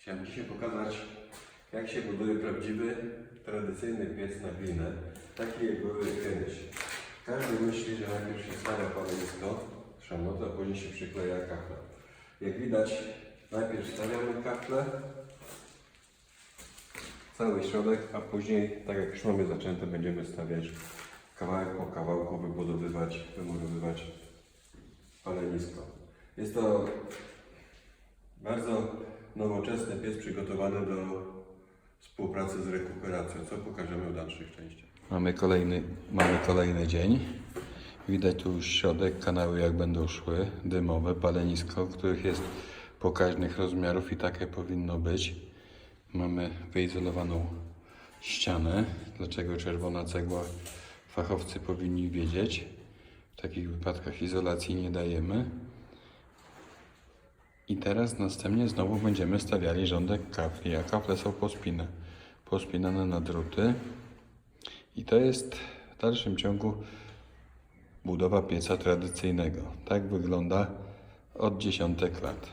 Chciałem dzisiaj pokazać, jak się buduje prawdziwy, tradycyjny piec na glinę, taki jak były kiedyś. Każdy myśli, że najpierw się stawia palenisko, a później się przykleja kafla. Jak widać, najpierw stawiamy kaflę, cały środek, a później, tak jak już mamy zaczęte, będziemy stawiać kawałek po kawałku, wybudowywać, wymurowywać palenisko. Jest to bardzo nowoczesny piec przygotowany do współpracy z rekuperacją, co pokażemy w dalszych częściach. Mamy kolejny, mamy kolejny dzień. Widać tu już środek, kanały jak będą szły, dymowe, palenisko, których jest pokaźnych rozmiarów i takie powinno być. Mamy wyizolowaną ścianę. Dlaczego czerwona cegła? Fachowcy powinni wiedzieć. W takich wypadkach izolacji nie dajemy. I teraz następnie znowu będziemy stawiali rządek kafli, a kafle są pospine, pospinane na druty. I to jest w dalszym ciągu budowa pieca tradycyjnego. Tak wygląda od dziesiątek lat.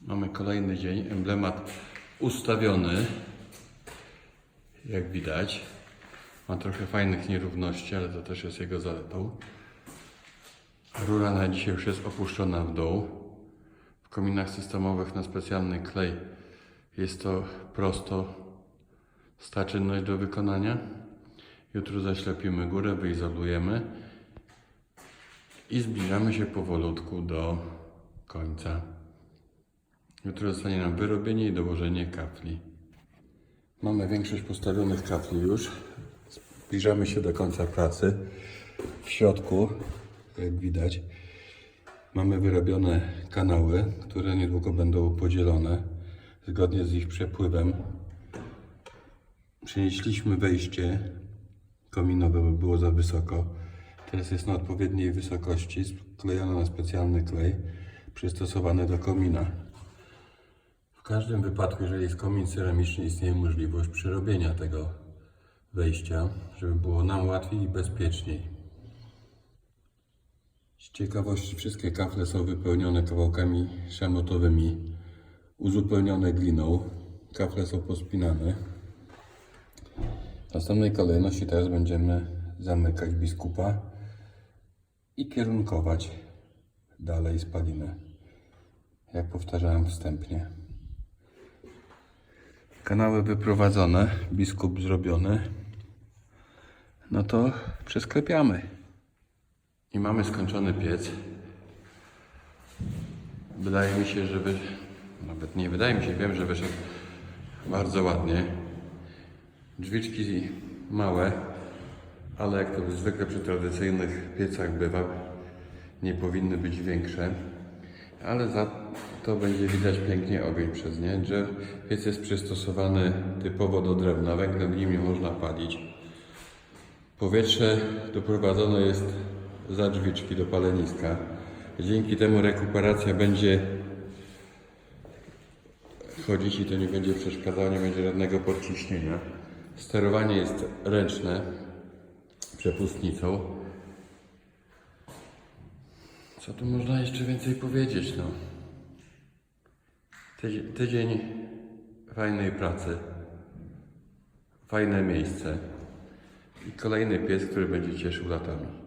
Mamy kolejny dzień, emblemat ustawiony, jak widać. Ma trochę fajnych nierówności, ale to też jest jego zaletą. Rura na dzisiaj już jest opuszczona w dół. W kominach systemowych na specjalny klej jest to prosto sta czynność do wykonania. Jutro zaślepimy górę, wyizolujemy i zbliżamy się powolutku do końca. Jutro zostanie nam wyrobienie i dołożenie kafli. Mamy większość postawionych kafli już. Zbliżamy się do końca pracy. W środku, jak widać, mamy wyrobione kanały, które niedługo będą podzielone zgodnie z ich przepływem. Przenieśliśmy wejście kominowe, bo było za wysoko. Teraz jest na odpowiedniej wysokości, sklejone na specjalny klej, przystosowany do komina. W każdym wypadku, jeżeli jest komin ceramiczny, istnieje możliwość przerobienia tego wejścia, żeby było nam łatwiej i bezpieczniej. Z ciekawości wszystkie kafle są wypełnione kawałkami szamotowymi, uzupełnione gliną. Kafle są pospinane. W następnej kolejności teraz będziemy zamykać biskupa i kierunkować dalej spalinę. Jak powtarzałem wstępnie. Kanały wyprowadzone, biskup zrobiony. No to przesklepiamy. I mamy skończony piec. Wydaje mi się, że nawet nie wydaje mi się, wiem, że wyszedł bardzo ładnie. Drzwiczki małe, ale jak to zwykle przy tradycyjnych piecach bywa, nie powinny być większe. Ale za to będzie widać pięknie ogień przez nie. Piec jest przystosowany typowo do drewna, węglem nim nie można palić. Powietrze doprowadzone jest za drzwiczki do paleniska. Dzięki temu rekuperacja będzie chodzić i to nie będzie przeszkadzało, nie będzie żadnego podciśnienia. Sterowanie jest ręczne przepustnicą. Co tu można jeszcze więcej powiedzieć? No. Tydzień, tydzień fajnej pracy, fajne miejsce i kolejny pies, który będzie cieszył latami.